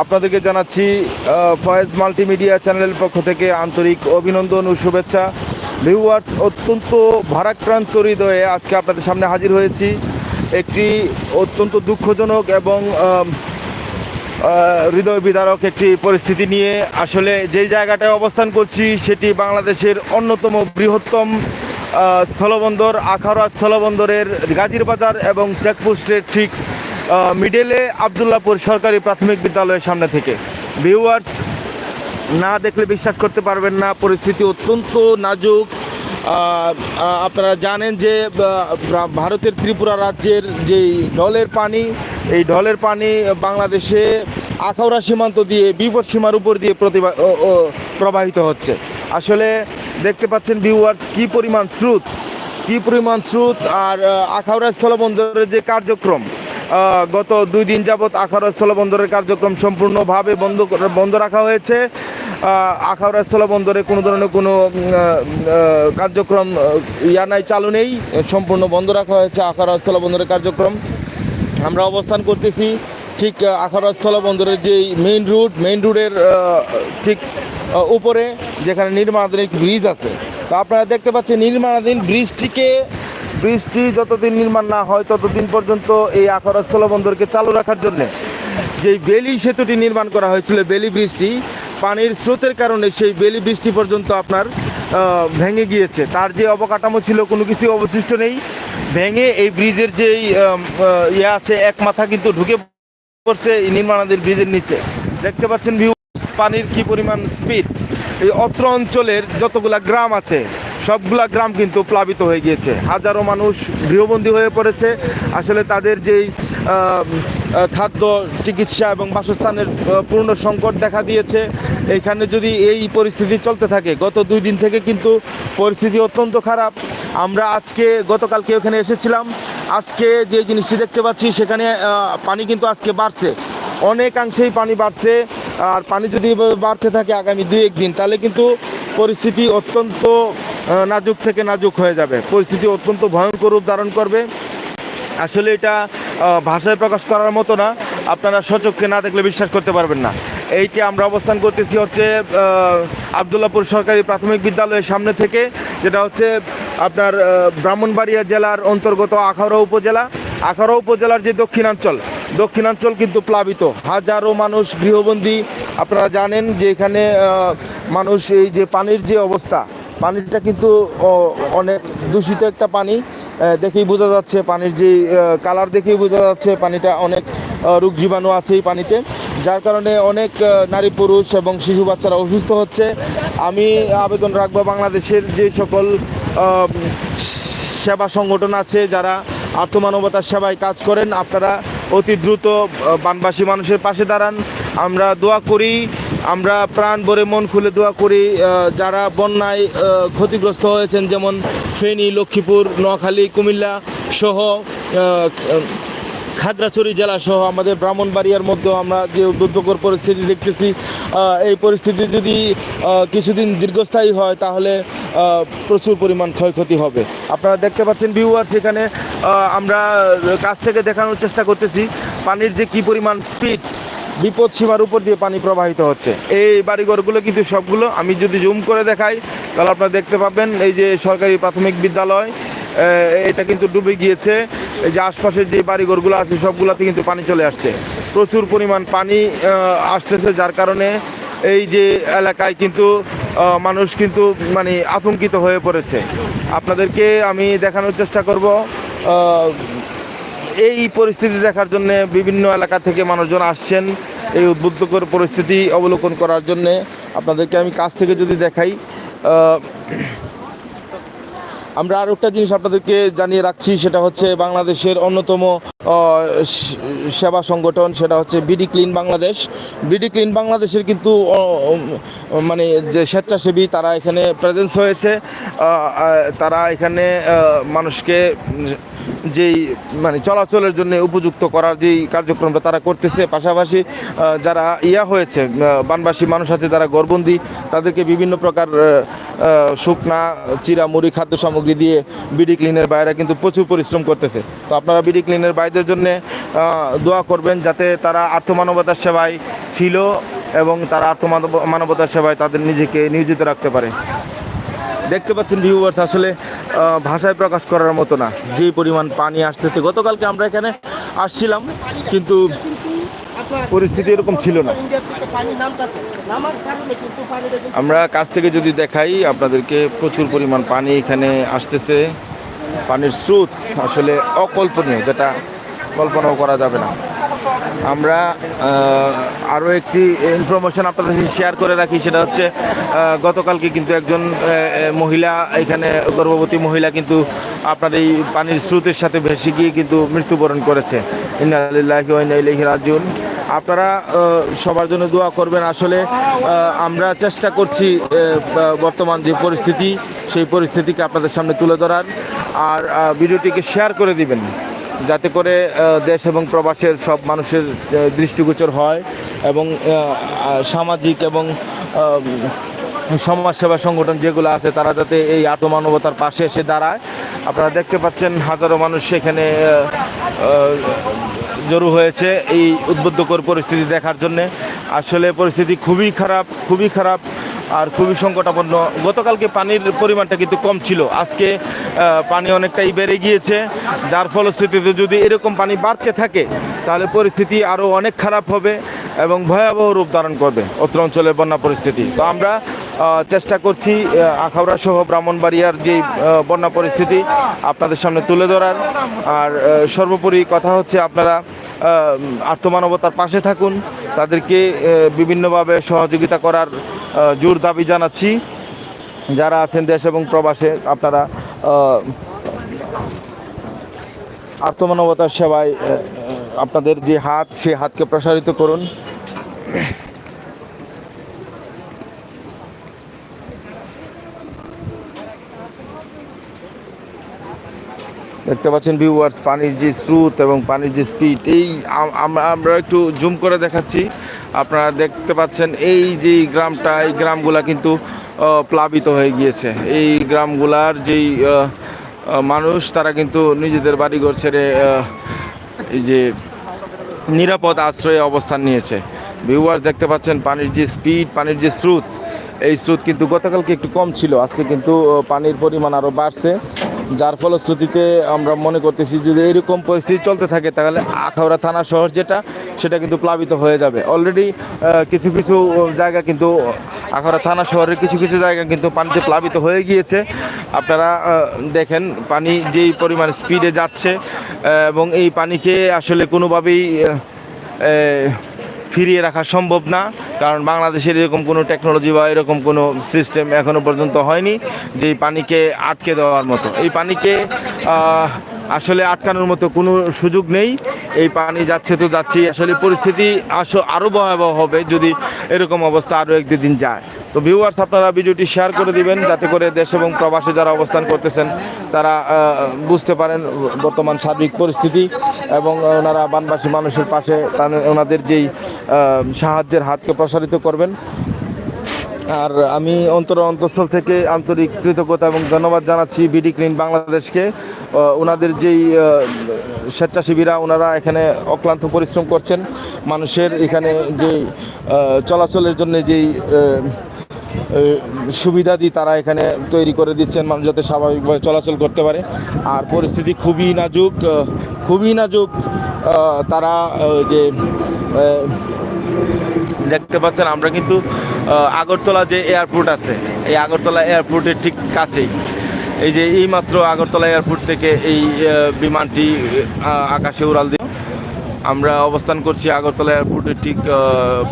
আপনাদেরকে জানাচ্ছি ফয়েজ মাল্টিমিডিয়া চ্যানেলের পক্ষ থেকে আন্তরিক অভিনন্দন ও শুভেচ্ছা। ভিউয়ার্স, অত্যন্ত ভারাক্রান্ত হৃদয়ে আজকে আপনাদের সামনে হাজির হয়েছি। একটি অত্যন্ত দুঃখজনক এবং হৃদয় বিদারক একটি পরিস্থিতি নিয়ে আসলে যেই জায়গাটায় অবস্থান করছি, সেটি বাংলাদেশের অন্যতম বৃহত্তম স্থলবন্দর, আখাউড়া স্থলবন্দরের গাজীর বাজার এবং চেকপোস্টের ঠিক মিডলে আবদুল্লাপুর সরকারি প্রাথমিক বিদ্যালয়ের সামনে থেকে। ভিউয়ার্স না দেখলে বিশ্বাস করতে পারবেন না, পরিস্থিতি অত্যন্ত নাজুক। আপনারা জানেন যে ভারতের ত্রিপুরা রাজ্যের যে ঢলের পানি, এই ঢলের পানি বাংলাদেশে আখাউড়া সীমান্ত দিয়ে, বিপদ সীমার উপর দিয়ে প্রতিভা প্রবাহিত হচ্ছে। আসলে দেখতে পাচ্ছেন ভিউয়ার্স কি পরিমাণ স্রোত, কি পরিমাণ স্রোত, আর আখাউড়া স্থলবন্দরের যে কার্যক্রম গত দুই দিন যাবৎ আখাউড়া স্থলবন্দরের কার্যক্রম সম্পূর্ণভাবে বন্ধ বন্ধ রাখা হয়েছে। আখাউড়া স্থলবন্দরে কোনো ধরনের কোনো কার্যক্রম ইয়া নাই, চালু নেই। সম্পূর্ণ বন্ধ রাখা হয়েছে আখাউড়া স্থলবন্দরের কার্যক্রম। আমরা অবস্থান করতেছি ঠিক আখাউড়া স্থলবন্দরের যে মেইন রুট মেইন রুটের ঠিক উপরে, যেখানে নির্মাণাধীন ব্রিজ আছে। তো আপনারা দেখতে পাচ্ছেন নির্মাণাধীন ব্রিজটিকে ব্রিজটি যতদিন নির্মাণ না হয়, ততদিন পর্যন্ত এই আখাউড়া স্থলবন্দরকে চালু রাখার জন্য যেই বেলি সেতুটি নির্মাণ করা হয়েছিল, বেলি ব্রিজটি পানির স্রোতের কারণে সেই বেলি ব্রিজটি পর্যন্ত আপনার ভেঙে গিয়েছে। তার যে অবকাঠামো ছিল, কোনো কিছু অবশিষ্ট নেই। ভেঙে এই ব্রিজের যেই ইয়ে আছে, এক মাথা কিন্তু ঢুকে পড়ছে নির্মাণাধীন ব্রিজের নিচে। দেখতে পাচ্ছেন ভিউ পানির কি পরিমাণ স্পিড এই অত্র অঞ্চলের যতগুলা গ্রাম আছে, সবগুলা গ্রাম কিন্তু প্লাবিত হয়ে গিয়েছে। হাজারো মানুষ গৃহবন্দী হয়ে পড়েছে। আসলে তাদের যেই খাদ্য, চিকিৎসা এবং বাসস্থানের পূর্ণ সংকট দেখা দিয়েছে, এখানে যদি এই পরিস্থিতি চলতে থাকে, গত দুই দিন থেকে কিন্তু পরিস্থিতি অত্যন্ত খারাপ। আমরা আজকে, গতকালকে ওখানে এসেছিলাম। আজকে যে জিনিসটি দেখতে পাচ্ছি, সেখানে পানি কিন্তু আজকে বাড়ছে। অনেকাংশেই পানি বাড়ছে। আর পানি যদি বাড়তে থাকে আগামী দুই একদিন তাহলে কিন্তু পরিস্থিতি অত্যন্ত নাজুক থেকে নাজুক হয়ে যাবে। পরিস্থিতি অত্যন্ত ভয়ঙ্কর রূপ ধারণ করবে। আসলে এটা ভাষায় প্রকাশ করার মতো না। আপনারা সচক্ষে না দেখলে বিশ্বাস করতে পারবেন না। এইটি আমরা অবস্থান করতেছি হচ্ছে আবদুল্লাপুর সরকারি প্রাথমিক বিদ্যালয়ের সামনে থেকে, যেটা হচ্ছে আপনার ব্রাহ্মণবাড়িয়া জেলার অন্তর্গত আখাউড়া উপজেলা। আখাউড়া উপজেলার যে দক্ষিণাঞ্চল দক্ষিণাঞ্চল কিন্তু প্লাবিত। হাজারো মানুষ গৃহবন্দী। আপনারা জানেন যে এখানে মানুষ এই যে পানির যে অবস্থা, পানিটা কিন্তু অনেক দূষিত একটা পানি। দেখেই বোঝা যাচ্ছে পানির যে কালার দেখেই বোঝা যাচ্ছে পানিটা অনেক রোগ জীবাণু আছে এই পানিতে। যার কারণে অনেক নারী পুরুষ এবং শিশু বাচ্চারা অসুস্থ হচ্ছে। আমি আবেদন রাখব বাংলাদেশের যে সকল সেবা সংগঠন আছে যারা আত্মমানবতার সেবায় কাজ করেন, আপনারা অতি দ্রুত বানবাসী মানুষের পাশে দাঁড়ান। আমরা দোয়া করি, আমরা প্রাণ ভরে মন খুলে দোয়া করি যারা বন্যায় ক্ষতিগ্রস্ত হয়েছেন, যেমন ফেনী, লক্ষ্মীপুর, নোয়াখালী, কুমিল্লা সহ খাগড়াছড়ি জেলা সহ আমাদের ব্রাহ্মণবাড়িয়ার মধ্যেও আমরা যে দুর্যোগের পরিস্থিতি দেখতেছি এই পরিস্থিতি যদি কিছুদিন দীর্ঘস্থায়ী হয় তাহলে প্রচুর পরিমাণ ক্ষয়ক্ষতি হবে। আপনারা দেখতে পাচ্ছেন ভিউয়ার্স এখানে আহ, আমরা কাছ থেকে দেখানোর চেষ্টা করতেছি পানির যে কি পরিমাণ স্পিড বিপদ সীমার উপর দিয়ে পানি প্রবাহিত হচ্ছে। এই বাড়িঘরগুলো কিন্তু সবগুলো আমি যদি জুম করে দেখাই তাহলে আপনারা দেখতে পাবেন এই যে সরকারি প্রাথমিক বিদ্যালয় এটা কিন্তু ডুবে গিয়েছে। যে আশপাশের যে বাড়িঘরগুলো আছে, সবগুলোতে কিন্তু পানি চলে আসছে। প্রচুর পরিমাণ পানি আসতেছে, যার কারণে এই যে এলাকায় কিন্তু মানুষ কিন্তু মানে আতঙ্কিত হয়ে পড়েছে। আপনাদেরকে আমি দেখানোর চেষ্টা করব এই পরিস্থিতি দেখার জন্য বিভিন্ন এলাকা থেকে মানুষজন আসছেন এই উদ্বুদ্ধকর পরিস্থিতি অবলোকন করার জন্যে। আপনাদেরকে আমি কাছ থেকে যদি দেখাই আমরা আরও একটা জিনিস আপনাদেরকে জানিয়ে রাখছি সেটা হচ্ছে বাংলাদেশের অন্যতম সেবা সংগঠন, সেটা হচ্ছে BD clean Bangladesh. BD clean বাংলাদেশের কিন্তু মানে যে স্বেচ্ছাসেবী, তারা এখানে প্রেজেন্স হয়েছে। তারা এখানে মানুষকে যেই মানে চলাচলের জন্য উপযুক্ত করার যেই কার্যক্রমটা তারা করতেছে। পাশাপাশি যারা ইয়া হয়েছে বানবাসী মানুষ আছে, যারা গর্বন্দি তাদেরকে বিভিন্ন প্রকার শুকনা, চিরা, মুড়ি, খাদ্য সামগ্রী দিয়ে বিডি ক্লিনের বাইরে কিন্তু প্রচুর পরিশ্রম করতেছে। তো আপনারা বিডি ক্লিনের বাইদের জন্য দোয়া করবেন যাতে তারা আর্থমানবতার সেবায় ছিল এবং তারা আর্থমানব মানবতার সেবায় তাদের নিজেকে নিয়োজিত রাখতে পারে। দেখতে পাচ্ছেন ভিউয়ার্স আসলে ভাষায় প্রকাশ করার মতো না। যে পরিমাণ পানি আসতেছে। গতকালকে আমরা এখানে আসছিলাম, কিন্তু পরিস্থিতি এরকম ছিল না। আমরা কাছ থেকে যদি দেখাই, আপনাদেরকে প্রচুর পরিমাণ পানি এখানে আসতেছে। পানির স্রোত আসলে অকল্পনীয়, যেটা কল্পনাও করা যাবে না। আমরা আরও একটি ইনফরমেশন আপনাদের সাথে শেয়ার করে রাখি, সেটা হচ্ছে গতকালকে কিন্তু একজন মহিলা, এখানে গর্ভবতী মহিলা কিন্তু আপনার এই পানির স্রোতের সাথে ভেসে গিয়ে কিন্তু মৃত্যুবরণ করেছে। ইন্নালিল্লাহি ইন্না আপনারা সবার জন্য দোয়া করবেন। আসলে আমরা চেষ্টা করছি বর্তমান যে পরিস্থিতি, সেই পরিস্থিতিকে আপনাদের সামনে তুলে ধরার। আর ভিডিওটিকে শেয়ার করে দিবেন। যাতে করে দেশ এবং প্রবাসের সব মানুষের দৃষ্টিগোচর হয় এবং সামাজিক এবং সমাজসেবা সংগঠন যেগুলো আছে, তারা যাতে এই আত্মমানবতার পাশে এসে দাঁড়ায়। আপনারা দেখতে পাচ্ছেন হাজারো মানুষ সেখানে জড়ো হয়েছে এই উদ্বুদ্ধকর পরিস্থিতি দেখার জন্যে। আসলে পরিস্থিতি খুবই খারাপ খুবই খারাপ। আর খুবই সংকটাপন্ন। গতকালকে পানির পরিমাণটা কিন্তু কম ছিল। আজকে পানি অনেকটাই বেড়ে গিয়েছে। যার ফলশ্রুতিতে যদি এরকম পানি বাড়তে থাকে, তাহলে পরিস্থিতি আরও অনেক খারাপ হবে এবং ভয়াবহ রূপ ধারণ করবে অত্র অঞ্চলের বন্যা পরিস্থিতি। তো আমরা চেষ্টা করছি আখাউড়া সহ ব্রাহ্মণবাড়িয়ার যে বন্যা পরিস্থিতি আপনাদের সামনে তুলে ধরার। আর সর্বোপরি কথা হচ্ছে আপনারা আত্মমানবতার পাশে থাকুন। তাদেরকে বিভিন্নভাবে সহযোগিতা করার জোর দাবি জানাচ্ছি। যারা আছেন দেশ এবং প্রবাসে, আপনারা আত্মমানবতার সেবায় আপনাদের যে হাত, সে হাতকে প্রসারিত করুন। দেখতে পাচ্ছেন ভিউয়ার্স পানির যে স্রোত এবং পানির যে স্পিড এই আম- আম- আমরা একটু জুম করে দেখাচ্ছি। আপনারা দেখতে পাচ্ছেন এই যে গ্রামটা, এই গ্রামগুলা কিন্তু প্লাবিত হয়ে গিয়েছে। এই গ্রামগুলার যেই মানুষ, তারা কিন্তু নিজেদের বাড়িঘর ছেড়ে এই যে নিরাপদ আশ্রয়ে অবস্থান নিয়েছে। ভিউয়ার্স দেখতে পাচ্ছেন পানির যে স্পিড পানির যে স্রোত, এই স্রোত কিন্তু গতকালকে একটু কম ছিল। আজকে কিন্তু পানির পরিমাণ আরও বাড়ছে। যার ফলশ্রুতিতে আমরা মনে করতেছি যদি এরকম পরিস্থিতি চলতে থাকে, তাহলে আখাউড়া থানা শহর যেটা, সেটা কিন্তু প্লাবিত হয়ে যাবে। অলরেডি কিছু কিছু জায়গা কিন্তু, আখাউড়া থানা শহরের কিছু কিছু জায়গা কিন্তু পানিতে প্লাবিত হয়ে গিয়েছে। আপনারা দেখেন, পানি যেই পরিমাণ স্পিডে যাচ্ছে এবং এই পানিকে আসলে কোনোভাবেই ফিরিয়ে রাখা সম্ভব না, কারণ বাংলাদেশের এরকম কোনো টেকনোলজি বা এরকম কোনো সিস্টেম এখনও পর্যন্ত হয়নি যে পানিকে আটকে দেওয়ার মতো। এই পানিকে আসলে আটকানোর মতো কোনো সুযোগ নেই। এই পানি যাচ্ছে তো যাচ্ছি। আসলে পরিস্থিতি আরও ভয়াবহ হবে যদি এরকম অবস্থা আরও এক দুদিন যায়। তো ভিউয়ার্স আপনারা ভিডিওটি শেয়ার করে দিবেন যাতে করে দেশ এবং প্রবাসে যারা অবস্থান করতেছেন, তারা বুঝতে পারেন বর্তমান সার্বিক পরিস্থিতি এবং ওনারা বানবাসী মানুষের পাশে ওনাদের যেই সাহায্যের হাতকে প্রসারিত করবেন। আর আমি অন্তর অন্তঃস্থল থেকে আন্তরিক কৃতজ্ঞতা এবং ধন্যবাদ জানাচ্ছি বিডি ক্লিন বাংলাদেশকে। ওনাদের যেই স্বেচ্ছাসেবীরা ওনারা এখানে অক্লান্ত পরিশ্রম করছেন। মানুষের এখানে আহ, চলাচলের জন্য যেই আহ, সুবিধাদি তারা এখানে তৈরি করে দিচ্ছেন মানুষ যাতে স্বাভাবিকভাবে চলাচল করতে পারে। আর পরিস্থিতি খুবই নাজুক খুবই নাজুক। তারা যে দেখতে পাচ্ছেন আমরা কিন্তু আগরতলা যে এয়ারপোর্ট আছে, এই আগরতলা এয়ারপোর্টের ঠিক কাছেই। এই যে এইমাত্র আগরতলা এয়ারপোর্ট থেকে এই বিমানটি আকাশে উড়াল দিয়ে আমরা অবস্থান করছি আগরতলা এয়ারপোর্টের ঠিক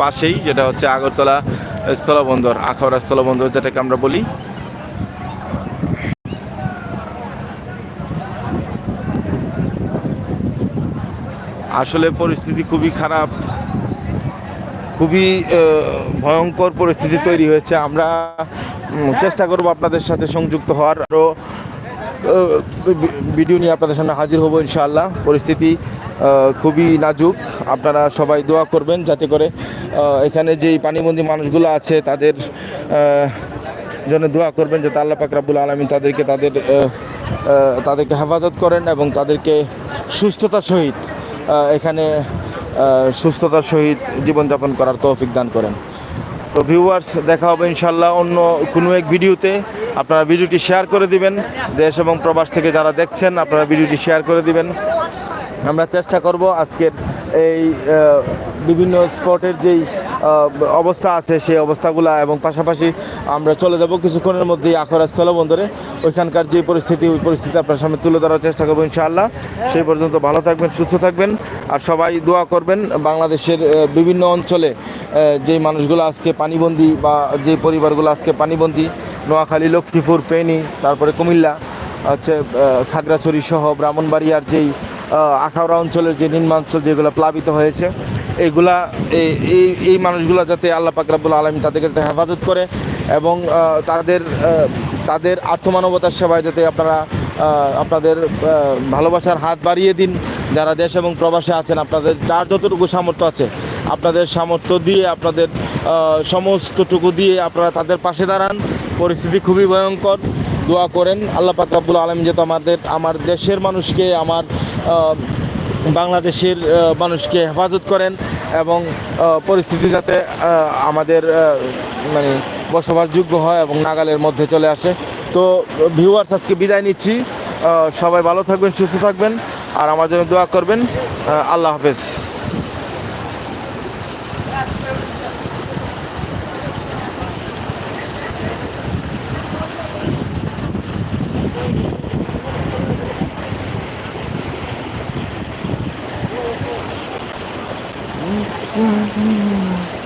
পাশেই, যেটা হচ্ছে আগরতলা স্থলবন্দর, আখাউড়া স্থলবন্দর, যেটাকে আমরা বলি। আসলে পরিস্থিতি খুবই খারাপ। খুবই ভয়ঙ্কর পরিস্থিতি তৈরি হয়েছে। আমরা চেষ্টা করব আপনাদের সাথে সংযুক্ত হওয়ার। আরও ভিডিও নিয়ে আপনাদের সামনে হাজির হব ইনশাআল্লাহ। পরিস্থিতি খুবই নাজুক। আপনারা সবাই দোয়া করবেন যাতে করে এখানে যেই পানিবন্দী মানুষগুলো আছে, তাদের জন্য দোয়া করবেন যাতে আল্লাহ পাক রাব্বুল আলমিন তাদেরকে তাদের তাদেরকে হেফাজত করেন এবং তাদেরকে সুস্থতার সহিত এখানে সুস্থতার সহিত জীবনযাপন করার তৌফিক দান করেন। তো ভিউয়ার্স দেখা হবে ইনশাল্লাহ অন্য কোনো এক ভিডিওতে। আপনারা ভিডিওটি শেয়ার করে দিবেন। দেশ এবং প্রবাস থেকে যারা দেখছেন, আপনারা ভিডিওটি শেয়ার করে দিবেন। আমরা চেষ্টা করব আজকের এই বিভিন্ন স্পটের যেই অবস্থা আছে, সেই অবস্থাগুলা এবং পাশাপাশি আমরা চলে যাব কিছুক্ষণের মধ্যেই আখড়া স্থলবন্দরে ওইখানকার যে পরিস্থিতি, ওই পরিস্থিতি আপনার সামনে তুলে ধরার চেষ্টা করব ইনশাআল্লাহ। সেই পর্যন্ত ভালো থাকবেন, সুস্থ থাকবেন আর সবাই দোয়া করবেন, বাংলাদেশের বিভিন্ন অঞ্চলে যেই মানুষগুলো আজকে পানিবন্দী বা যে পরিবারগুলো আজকে পানিবন্দি, নোয়াখালী, লক্ষ্মীপুর, ফেনী, তারপরে কুমিল্লা, হচ্ছে খাগড়াছড়ি সহ ব্রাহ্মণবাড়িয়ার যেই আখাউড়া অঞ্চলের যে নিম্নাঞ্চল যেগুলো প্লাবিত হয়েছে এইগুলা এই, এই- মানুষগুলো যাতে আল্লাহ পাক রাব্বুল আলমী তাদেরকে হেফাজত করে এবং তাদের তাদের আর্থমানবতার সেবায় যাতে আপনারা আপনাদের ভালোবাসার হাত বাড়িয়ে দিন। যারা দেশ এবং প্রবাসে আছেন, আপনাদের যার যতটুকু সামর্থ্য আছে, আপনাদের সামর্থ্য দিয়ে, আপনাদের সমস্তটুকু দিয়ে আপনারা তাদের পাশে দাঁড়ান। পরিস্থিতি খুবই ভয়ঙ্কর। দোয়া করেন আল্লাহ পাক রাব্বুল আলম যাতে আমাদের, আমার দেশের মানুষকে, আমার বাংলাদেশের মানুষকে হেফাজত করেন এবং পরিস্থিতি যাতে আমাদের মানে বসবাসযোগ্য হয় এবং নাগালের মধ্যে চলে আসে। তো ভিউয়ার্স আজকে বিদায় নিচ্ছি। সবাই ভালো থাকবেন, সুস্থ থাকবেন। আর আমার জন্য দোয়া করবেন। আল্লাহ হাফেজ। 음, 음. 음.